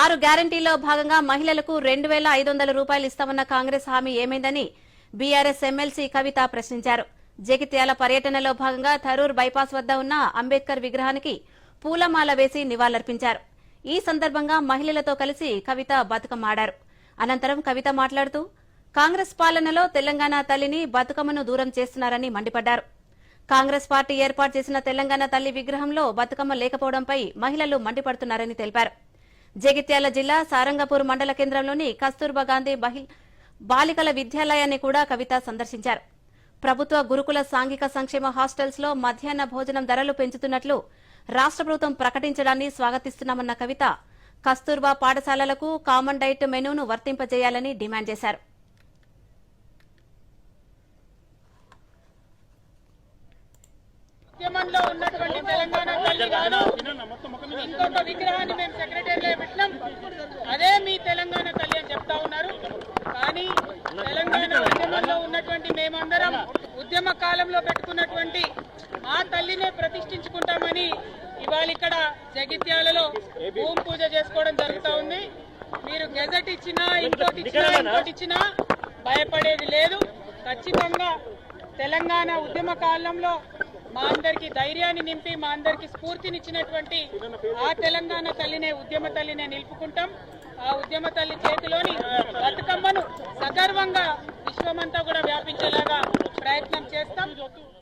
ఆరు గ్యారంటీల్లో భాగంగా మహిళలకు రెండు వేల ఐదు వందల రూపాయలు ఇస్తామన్న కాంగ్రెస్ హామీ ఏమైందని బీఆర్ఎస్ ఎమ్మెల్సీ కవిత ప్రశ్నించారు. జగిత్యాల పర్యటనలో భాగంగా థరూర్ బైపాస్ వద్ద ఉన్న అంబేద్కర్ విగ్రహానికి పూలమాల వేసి నివాళులర్పించారు. ఈ సందర్భంగా మహిళలతో కలిసి కవిత బతుకమ్మాడారు. అనంతరం కవిత మాట్లాడుతూ కాంగ్రెస్ పాలనలో తెలంగాణ తల్లిని బతుకమ్మను దూరం చేస్తున్నారని మండిపడ్డారు. కాంగ్రెస్ పార్టీ ఏర్పాటు చేసిన తెలంగాణ తల్లి విగ్రహంలో బతుకమ్మ లేకపోవడంపై మహిళలు మండిపడుతున్నారని తెలిపారు. జగిత్యాల జిల్లా సారంగపూర్ మండల కేంద్రంలోని కస్తూర్బా గాంధీ బహి- బాలికల విద్యాలయాన్ని కూడా కవిత సందర్శించారు. ప్రభుత్వ గురుకుల సాంఘిక సంక్షేమ హాస్టల్స్లో మధ్యాహ్న భోజనం ధరలు పెంచుతున్నట్లు రాష్ట్ర ప్రభుత్వం ప్రకటించడాన్ని స్వాగతిస్తున్నామన్న కవిత కస్తూర్బా పాఠశాలలకు కామన్ డైట్ మెనూను వర్తింపజేయాలని డిమాండ్ చేశారు. ఉద్యమంలో ఉన్నటువంటి తెలంగాణ తల్లి గాను ఇంకొక విగ్రహాన్ని మేము సెక్రటరీలో పెట్టినాం. అదే మీ తెలంగాణ తల్లి అని చెప్తా ఉన్నారు. కానీ తెలంగాణ ఉద్యమంలో ఉన్నటువంటి మేమందరం ఉద్యమ కాలంలో పెట్టుకున్నటువంటి మా తల్లినే ప్రతిష్ఠించుకుంటామని ఇవాళ ఇక్కడ జగిత్యాలలో భూమి పూజ చేసుకోవడం జరుగుతూ ఉంది. మీరు గెజెట్ ఇచ్చినా ఇంకోటి ఇచ్చినా ఇంకోటి ఇచ్చినా భయపడేది లేదు. ఖచ్చితంగా తెలంగాణ ఉద్యమ కాలంలో మా అందరికి ధైర్యాన్ని నింపి మా అందరికి స్ఫూర్తినిచ్చినటువంటి ఆ తెలంగాణ తల్లినే ఉద్యమ తల్లినే నిలుపుకుంటాం. ఆ ఉద్యమ తల్లి చేతిలోని బతుకమ్మను సగర్వంగా విశ్వమంతా కూడా వ్యాపించేలాగా